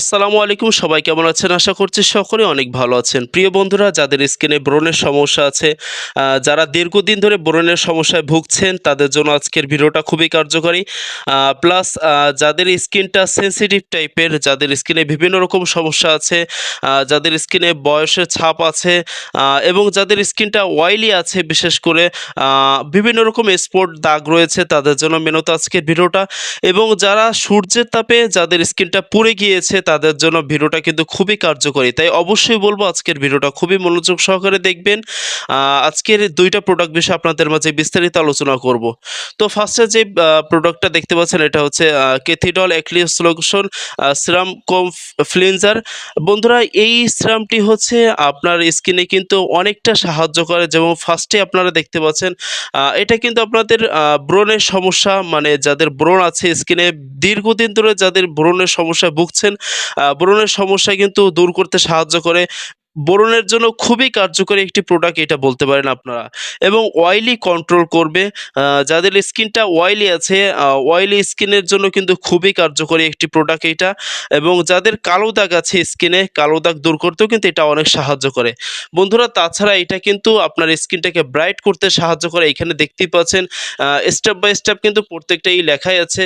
আসসালামু আলাইকুম, সবাই কেমন আছেন? আশা করছি সকলে অনেক ভালো আছেন। প্রিয় বন্ধুরা, যাদের স্কিনে ব্রণের সমস্যা আছে যারা দীর্ঘদিন ধরে ব্রণের সমস্যায় ভুগছেন, তাদের জন্য আজকের ভিডিওটা খুবই কার্যকরী। প্লাস যাদের স্কিনটা সেন্সিটিভ টাইপের যাদের স্কিনে বিভিন্ন রকম সমস্যা আছে যাদের স্কিনে বয়সের ছাপ আছে এবং যাদের স্কিনটা অয়েলি আছে, বিশেষ করে বিভিন্ন রকম স্পট দাগ রয়েছে, তাদের জন্য মেনত আজকের ভিডিওটা। এবং যারা সূর্যের তাপে যাদের স্কিনটা পুড়ে গিয়েছে তাদের জন্য ভিডিওটা কিন্তু খুবই কার্যকরী। তাই অবশ্যই বলব আজকের ভিডিওটা খুবই মনোযোগ সহকারে দেখবেন। আজকের দুইটা প্রোডাক্ট বিষয়ে আপনাদের মাঝে বিস্তারিত আলোচনা করব। তো ফার্স্টে যে প্রোডাক্টটা দেখতে পাচ্ছেন, এটা হচ্ছে কেথিডল এক্লিস লোশন সিরাম কম ফ্লিনজার বন্ধুরা, এই সিরামটি হচ্ছে আপনার স্কিনে কিন্তু অনেকটা সাহায্য করে। যেমন ফার্স্টে আপনারা দেখতে পাচ্ছেন এটা কিন্তু আপনাদের ব্রণের সমস্যা মানে যাদের ব্রণ আছে স্কিনে দীর্ঘদিন ধরে যাদের ব্রণের সমস্যা ভুগছেন ব্রণের সমস্যা কিন্তু দূর করতে সাহায্য করে। ব্রণের জন্য খুবই কার্যকরী একটি প্রোডাক্ট এটা বলতে পারেন আপনারা। এবং অয়েলি কন্ট্রোল করবে যাদের স্কিনটা অয়েলি আছে অয়েলি স্কিনের জন্য কিন্তু খুবই কার্যকরী একটি প্রোডাক্ট এটা। এবং যাদের কালো দাগ আছে স্কিনে, কালো দাগ দূর করতেও কিন্তু এটা অনেক সাহায্য করে। বন্ধুরা, তাছাড়া এটা কিন্তু আপনার স্কিনটাকে ব্রাইট করতে সাহায্য করে। এখানে দেখতেই পাচ্ছেন স্টেপ বাই স্টেপ কিন্তু প্রত্যেকটাই লেখাই আছে।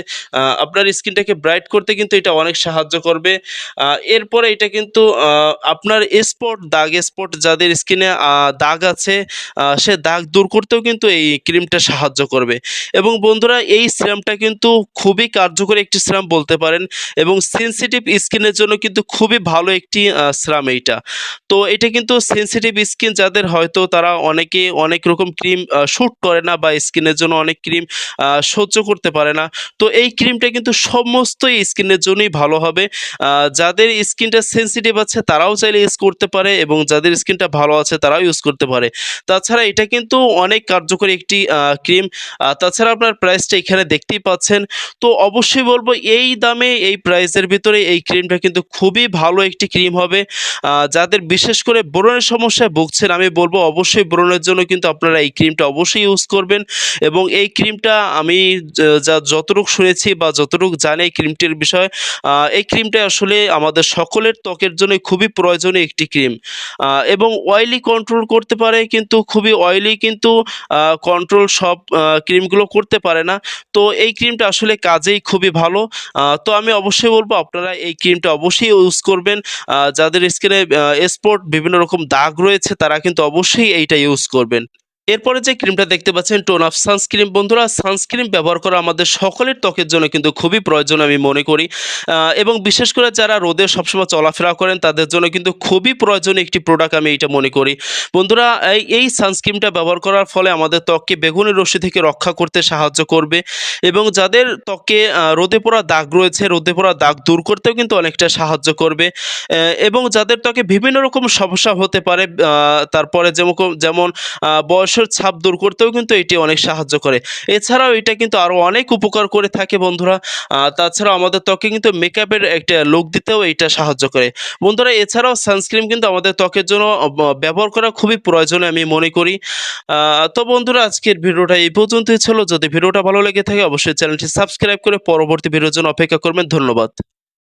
আপনার স্কিনটাকে ব্রাইট করতে কিন্তু এটা অনেক সাহায্য করবে। এরপরে এটা কিন্তু আপনার স্পট দাগ স্পট যাদের স্কিনে দাগ আছে সে দাগ দূর করতেও কিন্তু এই ক্রিমটা সাহায্য করবে। এবং বন্ধুরা, এই সিরামটা কিন্তু খুবই কার্যকরী একটি সিরাম বলতে পারেন এবং সেনসিটিভ স্কিনের জন্য কিন্তু খুবই ভালো একটি সিরাম এইটা। তো এটা কিন্তু সেনসিটিভ স্কিন যাদের হয়তো তারা অনেকে অনেক রকম ক্রিম শ্যুট করে না বা স্কিনের জন্য অনেক ক্রিম সহ্য করতে পারে না। তো এই ক্রিমটা কিন্তু সমস্ত স্কিনের জন্যই ভালো হবে। যাদের স্কিনটা সেনসিটিভ আছে, তারাও চাইলে ইউজ করতে পারে। এবং যাদের স্কিনটা ভালো আছে তারাও ইউজ করতে পারে। তাছাড়া এটা কিন্তু অনেক কার্যকরী একটি ক্রিম তাছাড়া আপনার প্রাইসটা এখানে দেখতেই পাচ্ছেন। তো অবশ্যই বলব এই দামে, এই প্রাইসের ভিতরে এই ক্রিমটা কিন্তু খুবই ভালো একটি ক্রিম হবে। যাদের বিশেষ করে ব্রণের সমস্যায় ভুগছেন, আমি বলব অবশ্যই ব্রণের জন্য কিন্তু আপনারা এই ক্রিমটা অবশ্যই ইউজ করবেন। এবং এই ক্রিমটা আমি যা যতটুকু শুনেছি বা যতটুকু জানি এই ক্রিমটির বিষয়ে এই ক্রিমটা আসলে আমাদের সকলের ত্বকের জন্য খুবই প্রয়োজনীয় একটি ক্রিম এবং অয়েলি কন্ট্রোল করতে পারে, কিন্তু খুবই অয়েলি কিন্তু কন্ট্রোল সব ক্রিমগুলো করতে পারে না। তো এই ক্রিমটা আসলে কাজেই খুবই ভালো। তো আমি অবশ্যই বলব, আপনারা এই ক্রিমটা অবশ্যই ইউজ করবেন। যাদের স্কিনে স্পট বিভিন্ন রকম দাগ রয়েছে, তারা কিন্তু অবশ্যই এইটা ইউজ করবেন। এরপরে যে ক্রিমটা দেখতে পাচ্ছেন টোন অফ সানস্ক্রিন বন্ধুরা সানস্ক্রিন ব্যবহার করা আমাদের সকলের ত্বকের জন্য কিন্তু খুবই প্রয়োজন আমি মনে করি। এবং বিশেষ করে যারা রোদে সবসময় চলাফেরা করেন তাদের জন্য কিন্তু খুবই প্রয়োজনীয় একটি প্রোডাক্ট আমি এটা মনে করি। বন্ধুরা এই এই সানস্ক্রিনটা ব্যবহার করার ফলে আমাদের ত্বককে বেগুনি রশ্মি থেকে রক্ষা করতে সাহায্য করবে এবং যাদের ত্বকে রোদে পড়া দাগ রয়েছে রোদে পড়া দাগ দূর করতেও কিন্তু অনেকটা সাহায্য করবে। এবং যাদের ত্বকে বিভিন্ন রকম সমস্যা হতে পারে তারপরে যেমন যেমন আহ, বয়সের ছাপ দূর করতেও কিন্তু এটি অনেক সাহায্য করে। এছাড়াও এটা কিন্তু আরও অনেক উপকার করে থাকে বন্ধুরা। তাছাড়াও আমাদের ত্বকে কিন্তু মেকআপের একটা লুক দিতেও এটা সাহায্য করে। বন্ধুরা, এছাড়াও সানস্ক্রিন কিন্তু আমাদের ত্বকের জন্য ব্যবহার করা খুবই প্রয়োজনীয় আমি মনে করি। তো বন্ধুরা, আজকের ভিডিওটা এই পর্যন্তই ছিল। যদি ভিডিওটা ভালো লেগে থাকে, অবশ্যই চ্যানেলটি সাবস্ক্রাইব করে পরবর্তী ভিডিওর জন্য অপেক্ষা করবেন। ধন্যবাদ।